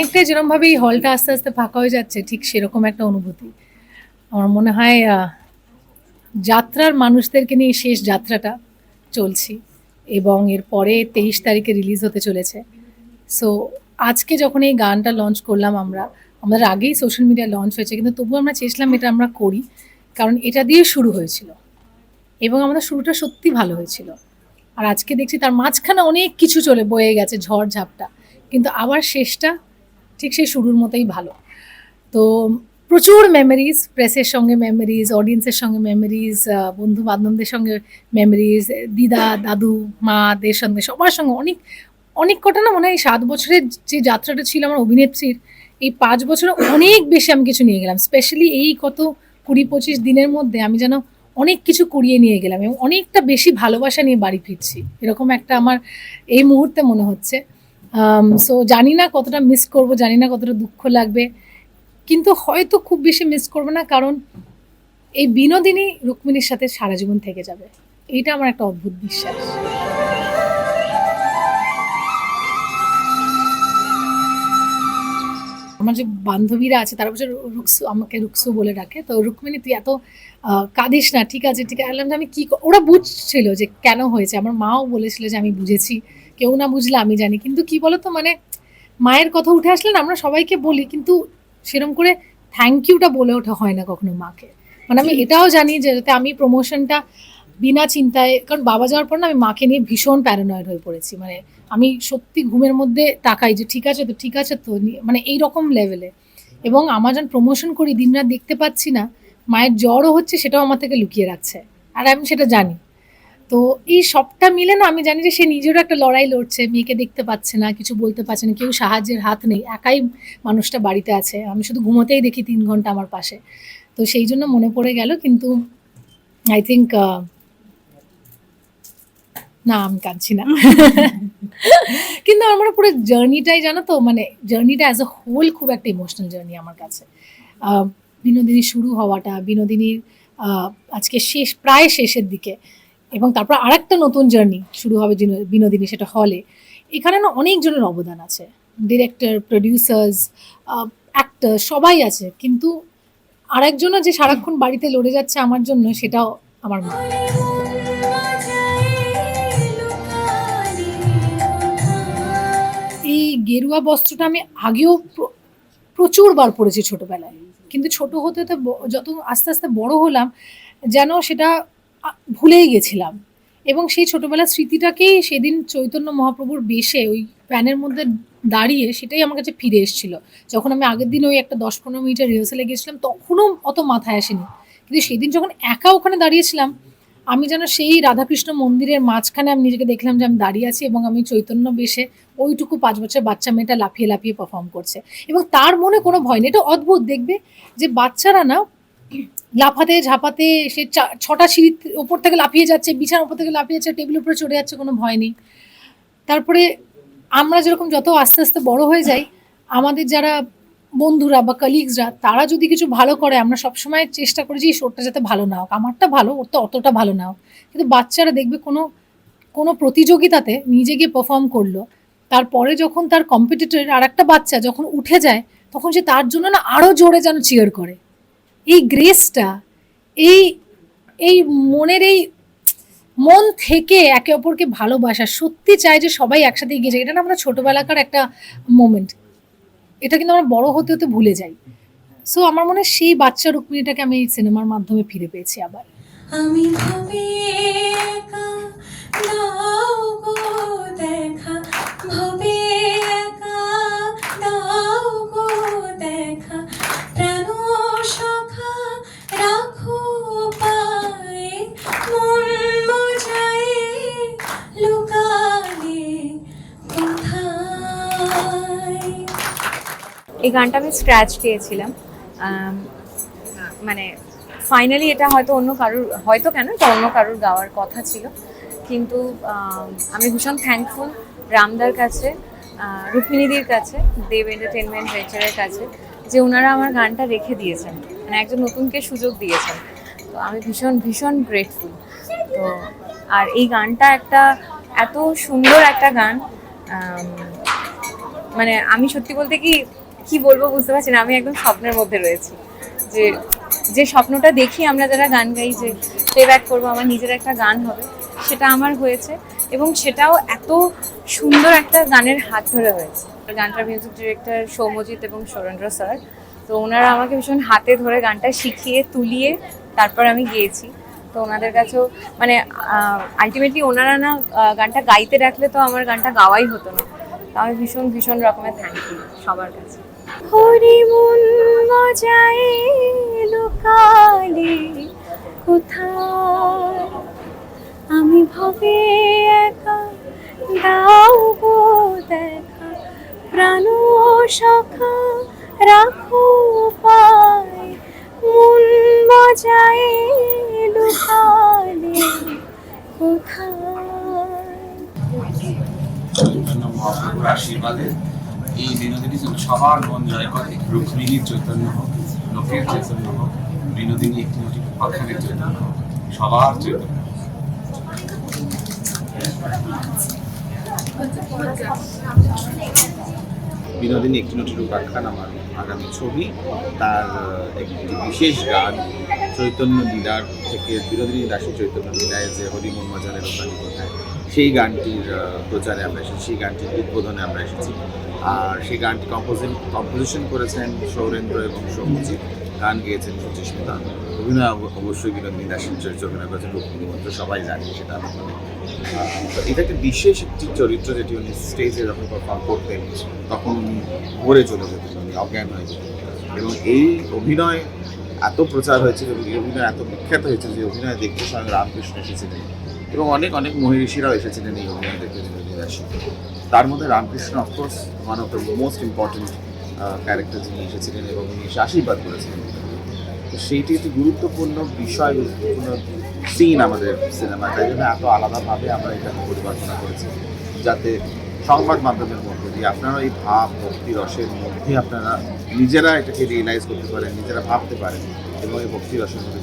অনেকটাই যেরকমভাবে এই হলটা আস্তে আস্তে ফাঁকা হয়ে যাচ্ছে, ঠিক সেরকম একটা অনুভূতি। আমার মনে হয় যাত্রার মানুষদেরকে নিয়ে শেষ যাত্রাটা চলছি এবং এরপরে তেইশ তারিখে রিলিজ হতে চলেছে। সো আজকে যখন এই গানটা লঞ্চ করলাম আমরা আমাদের আগেই সোশ্যাল মিডিয়া লঞ্চ হয়েছে, কিন্তু তবুও আমরা চেয়েছিলাম এটা আমরা করি, কারণ এটা দিয়ে শুরু হয়েছিল এবং আমাদের শুরুটা সত্যি ভালো হয়েছিল। আর আজকে দেখছি তার মাঝখানে অনেক কিছু চলে, বয়ে গেছে ঝড় ঝাপটা, কিন্তু আবার শেষটা ঠিক সেই শুরুর মতোই ভালো। তো প্রচুর মেমোরিজ প্রেসের সঙ্গে মেমোরিজ অডিয়েন্সের সঙ্গে মেমোরিজ বন্ধু বান্ধবদের সঙ্গে মেমোরিজ দিদা, দাদু মাদের সঙ্গে, সবার সঙ্গে অনেক অনেক কটা না মনে হয় সাত বছরের যে যাত্রাটা ছিল আমার অভিনেত্রীর, এই পাঁচ বছরে অনেক বেশি আমি কিছু নিয়ে গেলাম। স্পেশালি এই কত কুড়ি পঁচিশ দিনের মধ্যে আমি যেন অনেক কিছু কুড়িয়ে নিয়ে গেলাম এবং অনেকটা বেশি ভালোবাসা নিয়ে বাড়ি ফিরছি। এরকম একটা আমার এই মুহূর্তে মনে হচ্ছে। সো জানি না কতটা মিস করব জানি না কতটা দুঃখ লাগবে। কিন্তু হয়তো খুব বেশি মিস করব না কারণ এই বিনোদিনী রুক্মিণীর সাথে সারা জীবন থেকে যাবে। এইটা আমার একটা অদ্ভুত বিশ্বাস। আমার যে বান্ধবীরা আছে তারা বলছে রু- রুকসু আমাকে রুকসু বলে ডাকে। তো রুক্মিণী তুই এত কাঁদিস না ঠিক আছে ঠিক আছে। আমি ক- ওরা বুঝছিল যে কেন হয়েছে। আমার মাও বলেছিল যে আমি বুঝেছি। কেউ না বুঝলে আমি জানি। কিন্তু কি বলতো মানে মায়ের কথা উঠে আসলে না আমরা সবাইকে বলি কিন্তু সেরকম করে থ্যাংক ইউটা বলে ওঠা হয় না কখনো মাকে। মানে আমি এটাও জানি যে যাতে আমি প্রমোশনটা বিনা চিন্তায় কারণ বাবা যাওয়ার পর না আমি মাকে নিয়ে ভীষণ প্যারানয়েড হয়ে পড়েছি। মানে আমি সত্যি ঘুমের মধ্যে তাকাই যে ঠিক আছে তো ঠিক আছে তো। মানে এই রকম লেভেলে এবং আমার যখন প্রমোশন করি দিনরাত দেখতে পাচ্ছি না মায়ের জ্বরও হচ্ছে সেটাও আমার থেকে লুকিয়ে রাখছে। আর আমি সেটা জানি। তো এই সবটা মিলে না, আমি জানি যে সে নিজেরও একটা লড়াই লড়ছে, মেয়েকে দেখতে পাচ্ছে না, কিছু বলতে পারছে না, কেউ সাহায্যের হাত নেই, একাই মানুষটা বাড়িতে আছে, আমি শুধু ঘুমোতেই দেখি তিন ঘণ্টা আমার পাশে। তো সেই জন্য মনে পড়ে গেল, কিন্তু আই থিঙ্ক না, আমি কাঁদছি না। কিন্তু আমার পুরো জার্নিটাই জানো তো মানে জার্নিটা অ্যাজ আ হোল খুব একটা ইমোশনাল জার্নি আমার কাছে। বিনোদিনী শুরু হওয়াটা, বিনোদিনীর আজকে শেষ, প্রায় শেষের দিকে এবং তারপর আরেকটা নতুন জার্নি শুরু হবে বিনো- বিনোদিনী সেটা হলে এখানে না অনেকজনের অবদান আছে। ডিরেক্টর প্রডিউসার্স অ্যাক্টর সবাই আছে। কিন্তু আরেকজনও যে সারাক্ষণ বাড়িতে লড়ে যাচ্ছে আমার জন্য সেটাও আমার মা। এই গেরুয়া বস্ত্রটা আমি আগেও প্র- প্রচুর বার পরেছি ছোটবেলায়। কিন্তু ছোট হতে হতে যত আস্তে আস্তে বড় হলাম, যেন সেটা ভুলেই গেছিলাম। এবং সেই ছোটবেলার স্মৃতিটাকেই সেদিন চৈতন্য মহাপ্রভুর বেশে ওই প্যানের মধ্যে দাঁড়িয়ে সেটাই আমার কাছে ফিরে এসেছিল। যখন আমি আগের দিন ওই একটা দশ পনেরো মিনিটের রিহার্সালে গেছিলাম, তখনও অত মাথায় আসেনি। কিন্তু সেদিন যখন একা ওখানে দাঁড়িয়েছিলাম, আমি যেন সেই রাধাকৃষ্ণ মন্দিরের মাঝখানে আমি নিজেকে দেখলাম যে আমি দাঁড়িয়ে আছি এবং আমি চৈতন্য বেশে ওইটুকু পাঁচ বছর বাচ্চা মেয়েটা লাফিয়ে লাফিয়ে পারফর্ম করছে। এবং তার মনে কোনো ভয় নেই। এটা অদ্ভুত, দেখবে যে বাচ্চারা না লাফাতে, ঝাপাতে সে ছটা সিঁড়ির ওপর থেকে লাফিয়ে যাচ্ছে, বিছানার উপর থেকে লাফিয়ে যাচ্ছে, টেবিলের উপরে চড়ে যাচ্ছে, কোনো ভয় নেই। তারপরে আমরা যেরকম যত আস্তে আস্তে বড় হয়ে যাই, আমাদের যারা বন্ধুরা বা কালিগসরা তারা যদি কিছু ভালো করে, আমরা সবসময় চেষ্টা করি যে এই শোরটা যাতে ভালো না হোক। আমারটা ভালো ওর তো অতটা ভালো না হোক। কিন্তু বাচ্চারা দেখবে কোনো কোনো প্রতিযোগিতাতে নিজে গিয়ে পারফর্ম করল, তারপরে যখন তার কম্পিটিটর আর একটা বাচ্চা যখন উঠে যায়, তখন সে তার জন্য না আরও জোরে যেন চিয়ার করে। এই গ্রেসটা এই এই মনের এই মন থেকে একে অপরকে ভালোবাসা, সত্যি চায় যে সবাই একসাথে এগিয়ে যায় এটা না আমরা ছোটোবেলাকার একটা মোমেন্ট এটা কিন্তু আমরা বড় হতে হতে ভুলে যাই। সো আমার মনে হয় সেই বাচ্চা রুক্মিণীটাকে আমি এই সিনেমার মাধ্যমে ফিরে পেয়েছি আবার। আমি ভাবি এই গানটা আমি স্ক্র্যাচ দিয়েছিলাম। মানে ফাইনালি এটা হয়তো অন্য কারুর, হয়তো কেন এটা অন্য কারুর গাওয়ার কথা ছিল। কিন্তু, আমি ভীষণ থ্যাঙ্কফুল রামদার কাছে রুক্মিণীদির কাছে, দেব এন্টারটেনমেন্ট ভেঞ্চারের কাছে, যে ওনারা আমার গানটা রেখে দিয়েছেন। মানে একজন নতুনকে সুযোগ দিয়েছেন। তো আমি ভীষণ ভীষণ গ্রেটফুল তো আর এই গানটা একটা এত সুন্দর একটা গান মানে আমি সত্যি বলতে কি কি বলব বুঝতে পারছি না, আমি একদম স্বপ্নের মধ্যে রয়েছি। যে যে স্বপ্নটা দেখি আমরা যারা গান গাই যে প্লে ব্যাক করব, আমার নিজের একটা গান হবে, সেটা আমার হয়েছে এবং সেটাও এত সুন্দর একটা গানের হাত ধরে হয়েছে। গানটার মিউজিক ডিরেক্টর সৌম্যজিৎ এবং সুরেন্দ্র স্যার, তো ওনারা আমাকে ভীষণ হাতে ধরে গানটা শিখিয়ে, তুলিয়ে তারপর আমি গিয়েছি। তো ওনাদের কাছেও মানে আলটিমেটলি ওনারা না গানটা গাইতে রাখলে তো আমার গানটা গাওয়াই হতো না। তো আমি ভীষণ ভীষণ রকমের থ্যাংক ইউ সবার কাছে। হরি মন মজায় লুকালে আমি ভবে একা, দাও গো দেখা প্রাণ সখা, রাখো পায় মন মজায় লুকালে কোথায়? আশীর্বাদে। এই বিনোদিনী যেন সবার মন জয় করে। রুক্মিণীর চৈতন্য হোক, লোকের চৈতন্য হোক, বিনোদিনী একটি নটি পাখানের চৈতন্য হোক, সবার চৈতন্য বিনোদিনী একটি নটি রূপাখ্যান আমার আগামী ছবি। তার একটি বিশেষ গান, চৈতন্য লীলার থেকে বিনোদিনী দাসী চৈতন্য লীলায় যে হরিমন মজারের ওখানে কোথায়, সেই গানটির প্রচারে আমরা এসেছি, সেই গানটির উদ্বোধনে আমরা এসেছি। আর সেই গানটি কম্পোজিং কম্পোজিশন করেছেন সৌরেন্দ্র এবং সৌমজিৎ গান গেয়েছেন সুচিস্মিতা অভিনয় অবশ্যই বিনোদিনী দাসের চরিত্র অভিনয় করেছেন রুক্মিণী মন্ত্র সবাই জানে সেটা এটা একটা বিশেষ একটি চরিত্র যেটি উনি স্টেজে যখন পারফর্ম করতেন, তখন ভরে চলে যেতেন, উনি অজ্ঞান হয়ে যেতেন। এবং এই অভিনয় এত প্রচার হয়েছে, এবং এই অভিনয় এত বিখ্যাত হয়েছে যে অভিনয় দেখতে স্বয়ং রামকৃষ্ণ এসেছিলেন। এবং অনেক অনেক মহিষীরাও এসেছিলেন এই অভিনয় দেখতে তার মধ্যে Ramakrishna of course one of the most important character যিনি এসেছিলেন এবং উনি এসে আশীর্বাদ করেছিলেন। তো সেইটি একটি গুরুত্বপূর্ণ বিষয়, গুরুত্বপূর্ণ সিন আমাদের সিনেমায় তাই জন্য এত আলাদাভাবে আমরা এটাকে পরিকল্পনা করেছি, যাতে সংবাদ মাধ্যমের মধ্যে দিয়ে আপনারা এই ভাব, ভক্তি, রসের মধ্যে আপনারা নিজেরা এটাকে রিয়েলাইজ করতে পারেন, নিজেরা ভাবতে পারেন এবং এই ভক্তি, রসের মধ্যে